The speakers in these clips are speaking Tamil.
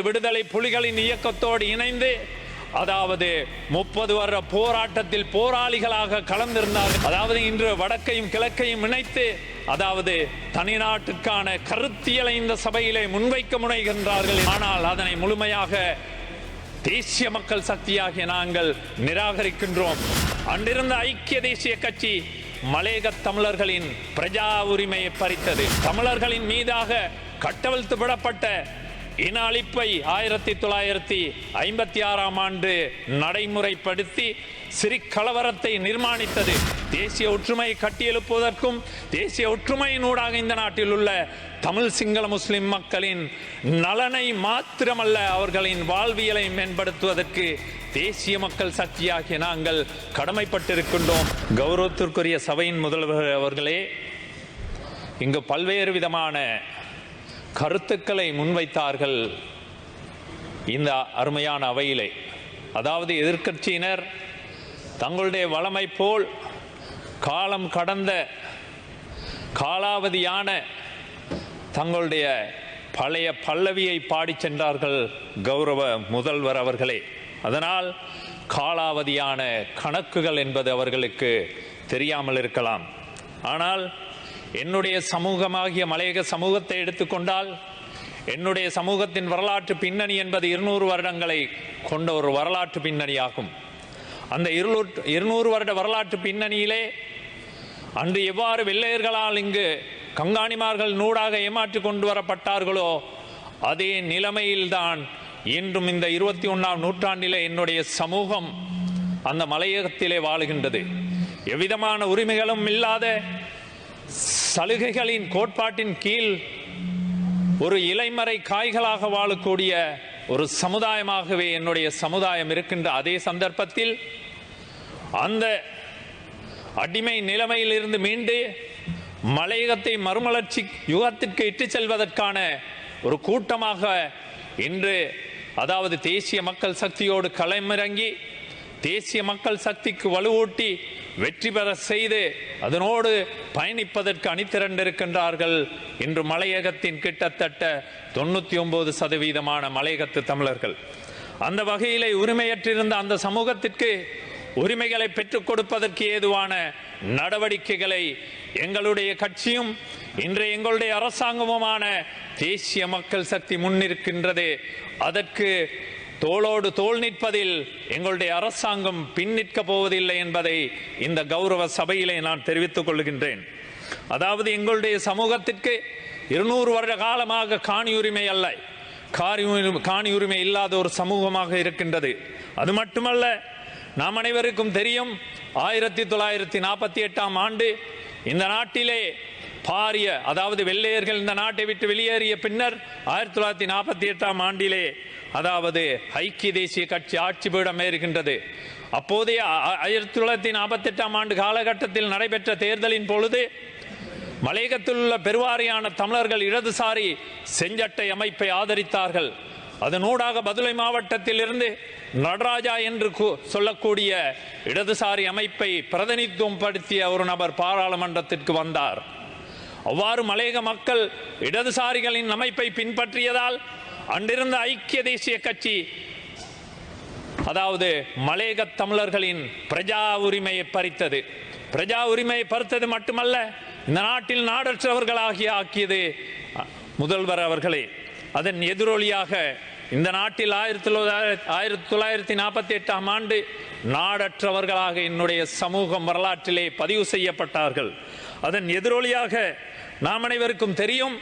விடுதலை புலிகளின் இயக்கத்தோடு இணைந்து அதாவது முப்பது வருட போராட்டத்தில் போராளிகளாக கலந்திருந்தார்கள். அதாவது இன்று வடக்கையும் கிழக்கையும் இணைத்து அதாவது தனிநாட்டுக்கான கருத்தியலை இந்த சபையிலே முன்வைக்க முனைகின்றார்கள். ஆனால் அதனை முழுமையாக தேசிய மக்கள் சக்தியாகிய நாங்கள் நிராகரிக்கின்றோம். அன்றிருந்த ஐக்கிய தேசிய கட்சி மலேக தமிழர்களின் பிரஜா உரிமையை பறித்தது. தமிழர்களின் மீதாக கட்டவிழ்த்து விடப்பட்ட இன அழிப்பை ஆயிரத்தி தொள்ளாயிரத்தி ஐம்பத்தி ஆறாம் ஆண்டு நடைமுறைப்படுத்தி சிறி கலவரத்தை நிர்மாணித்தது. தேசிய ஒற்றுமையை கட்டியெழுப்புவதற்கும் தேசிய ஒற்றுமையினூடாக இந்த நாட்டில் உள்ள தமிழ் சிங்கள முஸ்லிம் மக்களின் நலனை மாத்திரமல்ல அவர்களின் வாழ்வியலை மேம்படுத்துவதற்கு தேசிய மக்கள் சக்தியாகிய நாங்கள் கடமைப்பட்டிருக்கின்றோம். கௌரவத்திற்குரிய சபையின் முதல்வர் அவர்களே இங்கு பல்வேறு விதமான கருத்துக்களை முன்வைத்தார்கள் இந்த அருமையான அவையிலே. அதாவது எதிர்க்கட்சியினர் தங்களுடைய வளமை போல் காலம் கடந்த காலாவதியான தங்களுடைய பழைய பல்லவியை பாடிச் சென்றார்கள் கௌரவ முதல்வர் அவர்களே. அதனால் காலாவதியான கணக்குகள் என்பது அவர்களுக்கு தெரியாமல் இருக்கலாம். ஆனால் என்னுடைய சமூகமாகிய மலையக சமூகத்தை எடுத்துக்கொண்டால் என்னுடைய சமூகத்தின் வரலாற்று பின்னணி என்பது இருநூறு வருடங்களை கொண்ட ஒரு வரலாற்று பின்னணியாகும். அந்த இருநூற்று இருநூறு வருட வரலாற்று பின்னணியிலே அன்று எவ்வாறு வெள்ளையர்களால் இங்கு கங்காணிமார்கள் நூடாக ஏமாற்றி கொண்டு வரப்பட்டார்களோ அதே நிலைமையில்தான் இன்றும் இந்த இருபத்தி ஒன்றாம் நூற்றாண்டிலே என்னுடைய சமூகம் அந்த மலையகத்திலே வாழுகின்றது. எவ்விதமான உரிமைகளும் இல்லாத சலுகைகளின் கோட்பாட்டின் கீழ் ஒரு இலைமறை காய்களாக வாழக்கூடிய ஒரு சமுதாயமாகவே என்னுடைய சமுதாயம் இருக்கின்ற அதே சந்தர்ப்பத்தில் அந்த அடிமை நிலைமையிலிருந்து மீண்டு மலையகத்தை மறுமலர்ச்சி யுகத்திற்கு இட்டு செல்வதற்கான ஒரு கூட்டமாக இன்று அதாவது தேசிய மக்கள் சக்தியோடு களமிறங்கி தேசிய மக்கள் சக்திக்கு வலுவூட்டி வெற்றி பெற செய்து அதனோடு பயணிப்பதற்கு அணித்திரண்டிருக்கின்றார்கள் இன்று மலையகத்தின் கிட்டத்தட்ட தொண்ணூத்தி ஒன்பது சதவீதமான மலையகத்து தமிழர்கள். அந்த வகையிலே உரிமையற்றிருந்த அந்த சமூகத்திற்கு உரிமைகளை பெற்றுக் கொடுப்பதற்கு ஏதுவான நடவடிக்கைகளை எங்களுடைய கட்சியும் இன்றைய எங்களுடைய அரசாங்கமுமான தேசிய மக்கள் சக்தி முன்னிருக்கின்றது. அதற்கு தோளோடு தோள் நிற்பதில் எங்களுடைய அரசாங்கம் பின் நிற்க போவதில்லை என்பதை இந்த கௌரவ சபையிலே நான் தெரிவித்துக் கொள்கின்றேன். அதாவது எங்களுடைய சமூகத்திற்கு இருநூறு வருட காலமாக காணி உரிமை அல்ல. காரி காணி உரிமை இல்லாத ஒரு சமூகமாக இருக்கின்றது. அது மட்டுமல்ல நாம் அனைவருக்கும் தெரியும் ஆயிரத்தி தொள்ளாயிரத்தி நாற்பத்தி எட்டாம் ஆண்டு இந்த நாட்டிலே பாரிய அதாவது வெள்ளையர்கள் இந்த நாட்டை விட்டு வெளியேறிய பின்னர் ஆயிரத்தி தொள்ளாயிரத்தி நாற்பத்தி எட்டாம் ஆண்டிலே அதாவது ஐக்கிய தேசிய கட்சி ஆட்சி பீடமே ஏறுகின்றது. அப்போதைய ஆயிரத்தி தொள்ளாயிரத்தி நாற்பத்தி எட்டாம் ஆண்டு காலகட்டத்தில் நடைபெற்ற தேர்தலின் பொழுது மலையகத்தில் உள்ள பெருவாரியான தமிழர்கள் இடதுசாரி செஞ்சட்டை அமைப்பை ஆதரித்தார்கள். அதனூடாக பதுளை மாவட்டத்தில் இருந்து நடராஜா என்று சொல்லக்கூடிய இடதுசாரி அமைப்பை பிரதிநிதித்துவம் படுத்திய ஒரு நபர் பாராளுமன்றத்திற்கு வந்தார். அவ்வாறு மலையக மக்கள் இடதுசாரிகளின் அமைப்பை பின்பற்றியதால் அன்றிருந்த ஐக்கிய தேசிய கட்சி அதாவது மலேக தமிழர்களின் பிரஜா உரிமையை பறித்தது. பிரஜா உரிமையை பறித்தது மட்டுமல்ல இந்த நாட்டில் நாடற்றவர்களாகி ஆக்கியது முதல்வர் அவர்களே. அதன் எதிரொலியாக இந்த நாட்டில் ஆயிரத்தி தொள்ளாயிரத்தி ஆயிரத்தி தொள்ளாயிரத்தி நாற்பத்தி எட்டாம் ஆண்டு நாடற்றவர்களாக என்னுடைய சமூகம் வரலாற்றிலே பதிவு செய்யப்பட்டார்கள். அதன் எதிரொலியாக நாம் அனைவருக்கும் தெரியும்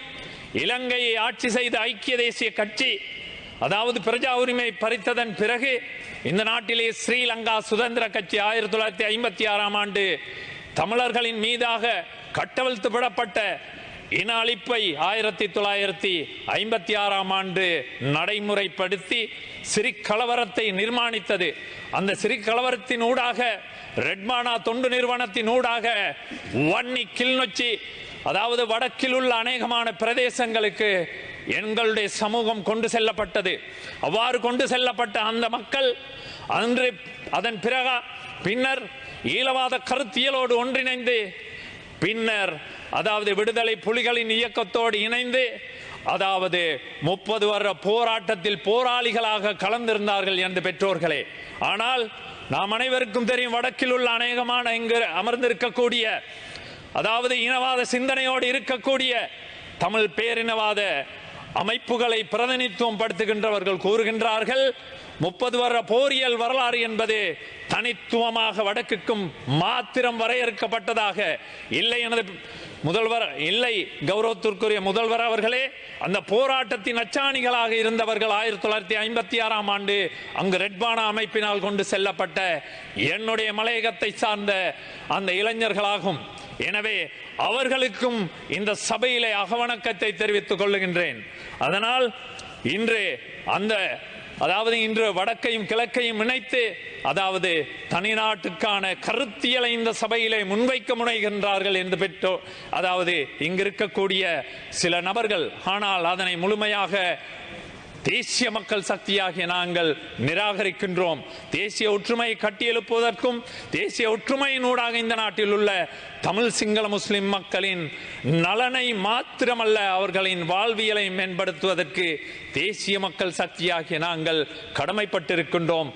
இலங்கையை ஆட்சி செய்த ஐக்கிய தேசிய கட்சி அதாவது பிரஜா உரிமை பறித்ததன் பிறகு இந்த நாட்டிலே ஸ்ரீலங்கா சுதந்திர கட்சி ஆயிரத்தி தொள்ளாயிரத்தி ஐம்பத்தி ஆறாம் ஆண்டு தமிழர்களின் மீதாக கட்டவிழ்த்து விடப்பட்ட இன அழிப்பை ஆயிரத்தி தொள்ளாயிரத்தி ஐம்பத்தி ஆறாம் ஆண்டு நடைமுறைப்படுத்தி சிறி கலவரத்தை நிர்மாணித்தது. அந்த சிறி கலவரத்தின் ஊடாக ரெட்மானா தொண்டு நிறுவனத்தின் ஊடாக வன்னி கிளிநொச்சி அதாவது வடக்கில் உள்ள அநேகமான பிரதேசங்களுக்கு எங்களுடைய சமூகம் கொண்டு செல்லப்பட்டது. அவ்வாறு கொண்டு செல்லப்பட்ட அந்த மக்கள் அன்று அதன் பிறகு பின்னர் ஈழவாத கருத்தியலோடு ஒன்றிணைந்து பின்னர் அதாவது விடுதலை புலிகளின் இயக்கத்தோடு இணைந்து அதாவது முப்பது வருட போராட்டத்தில் போராளிகளாக கலந்திருந்தார்கள் என்று பெற்றோர்களே. ஆனால் நாம் அனைவருக்கும் தெரியும் வடக்கில் உள்ள அநேகமான இங்கு அமர்ந்திருக்கக்கூடிய அதாவது இனவாத சிந்தனையோடு இருக்கக்கூடிய தமிழ் பேரினவாத அமைப்புகளை பிரதிநிதித்துவம் படுத்துகின்றவர்கள் கூறுகின்றார்கள். முப்பது வருட போரியல் வரலாறு என்பது தனித்துவமாக வடக்குக்கும் மாத்திரம் வரையறுக்கப்பட்டதாக இல்லை எனது முதல்வர் இல்லை கௌரவத்திற்குரிய முதல்வர் அவர்களே. அந்த போராட்டத்தின் அச்சாணிகளாக இருந்தவர்கள் ஆயிரத்தி தொள்ளாயிரத்தி ஐம்பத்தி ஆறாம் ஆண்டு அங்கு ரெட்பானா அமைப்பினால் கொண்டு செல்லப்பட்ட என்னுடைய மலையகத்தை சார்ந்த அந்த இளைஞர்களாகும். எனவே அவர்களுக்கும் இந்த சபையிலே அகவணக்கத்தை தெரிவித்துக் கொள்ளுகின்றேன். அதனால் இன்று அந்த அதாவது இன்று வடக்கையும் கிழக்கையும் இணைத்து அதாவது தனிநாட்டுக்கான கருத்தியலை இந்த சபையிலே முன்வைக்க முனைகின்றார்கள் என்று பெற்றோ அதாவது இங்கு இருக்கக்கூடிய சில நபர்கள் ஆனால் அதனை முழுமையாக தேசிய மக்கள் சக்தியாகிய நாங்கள் நிராகரிக்கின்றோம். தேசிய ஒற்றுமையை கட்டியெழுப்புவதற்கும் தேசிய ஒற்றுமையினூடாக இந்த நாட்டில் உள்ள தமிழ் சிங்கள முஸ்லிம் மக்களின் நலனை மாத்திரமல்ல அவர்களின் வாழ்வியலை மேம்படுத்துவதற்கு தேசிய மக்கள் சக்தியாகிய நாங்கள் கடமைப்பட்டிருக்கின்றோம்.